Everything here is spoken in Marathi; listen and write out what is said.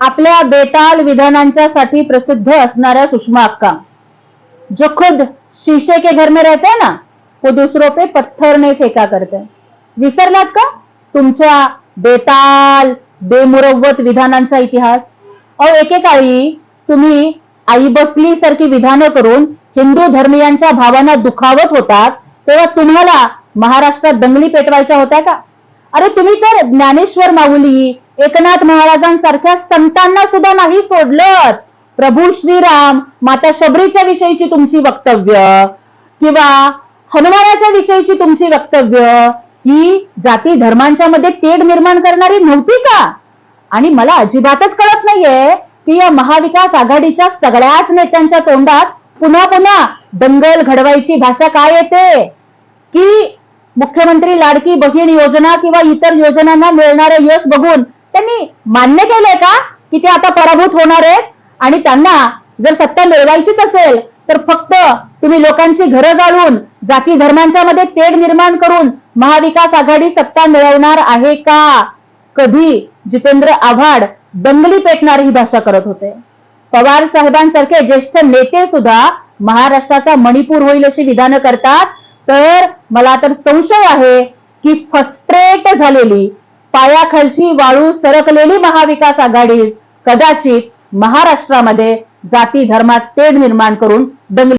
आपल्या बेताल विधानांच्या साठी प्रसिद्ध असणाऱ्या सुषमा अक्का. जो खुद शीशे के घर में रहते हैं ना वो दूसरों पे पत्थर नहीं फेका करते. विसरलात का? तुमच्या बेताल बेमुरवत विधानांचा इतिहास. अहो एकेकाळी तुम्ही आई बसली सारखी विधानं करून हिंदू धर्मियांच्या भावना दुखावत होतात तेव्हा तुम्हाला महाराष्ट्रात दंगली पेटवायच्या होत्या का? अरे तुम्ही तर ज्ञानेश्वर माऊली एकनाथ महाराजांसारख्या संतांना सुद्धा नाही सोडलं प्रभू श्रीराम माता शबरीच्या विषयीची तुमची वक्तव्य किंवा हनुमानाच्या विषयीची तुमची वक्तव्य ही जाती धर्मांच्या मध्ये तेढ निर्माण करणारी नव्हती का? आणि मला अजिबातच कळत नाहीये की या महाविकास आघाडीच्या सगळ्याच नेत्यांच्या तोंडात पुन्हा पुन्हा दंगल घडवायची भाषा काय येते? की मुख्यमंत्री लाडकी बहीण योजना किंवा इतर योजनांना मिळणारे यश बघून त्यांनी मान्य केलंय का? की ते आता पराभूत होणार आहेत? आणि त्यांना जर सत्ता मिळवायचीच असेल तर फक्त तुम्ही लोकांची घरं जाळून जाती धर्मांच्या मध्ये तेढ निर्माण करून महाविकास आघाडी सत्ता मिळवणार आहे का? कधी? जितेंद्र आव्हाड दंगली पेटणार ही भाषा करत होते. पवार साहेबांसारखे ज्येष्ठ नेते सुद्धा महाराष्ट्राचा मणिपूर होईल अशी विधानं करतात. तर मला तर संशय आहे की फस्ट्रेट झालेली पायाखालची वाळू सरकलेली महाविकास आघाडी कदाचित महाराष्ट्रामध्ये जाती धर्मात तेढ निर्माण करून दंगली